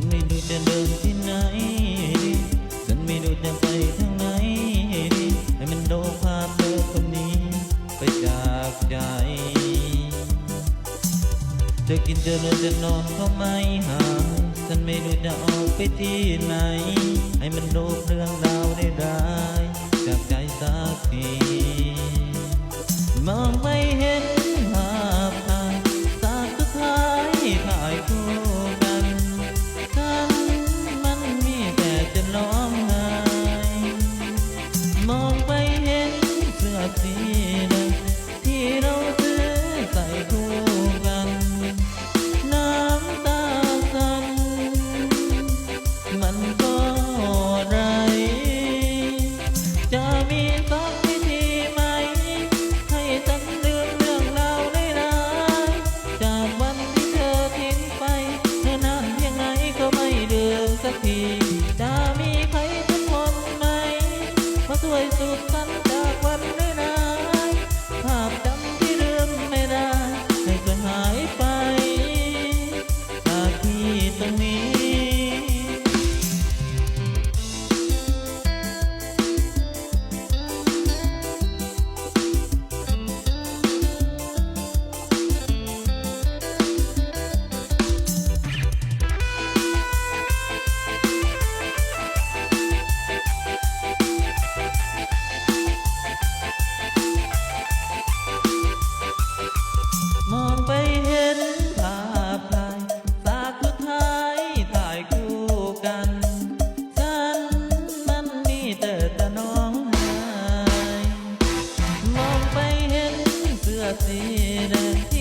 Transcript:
ันไม่รู้จะเดินที่ไหน ฉันไม่รู้จะไปทางไหน ให้มันโดพาเธอคนนี้ ไปจากใจจะกินเธอเจะนอนก็ไม่หา ฉันไม่รู้จะออกไปที่ไหน ให้มันโดเรื่องราวได้ได้ come า